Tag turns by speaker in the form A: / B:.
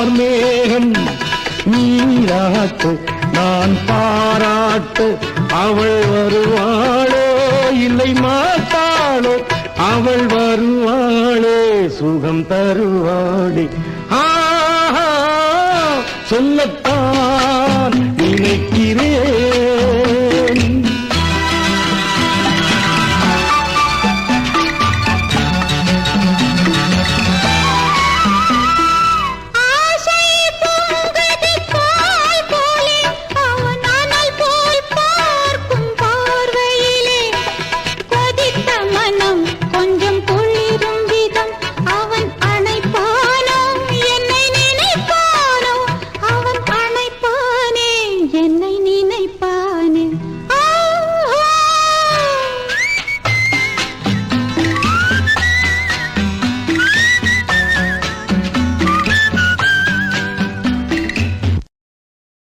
A: கார்மேகம் நீராட்டு நான் பாராட்டு. அவள் வருவாளோ இல்லை மாட்டாளோ? அவள் வருவாளே சுகம் தருவாளே. ஆஹா சொல்லத்தான்.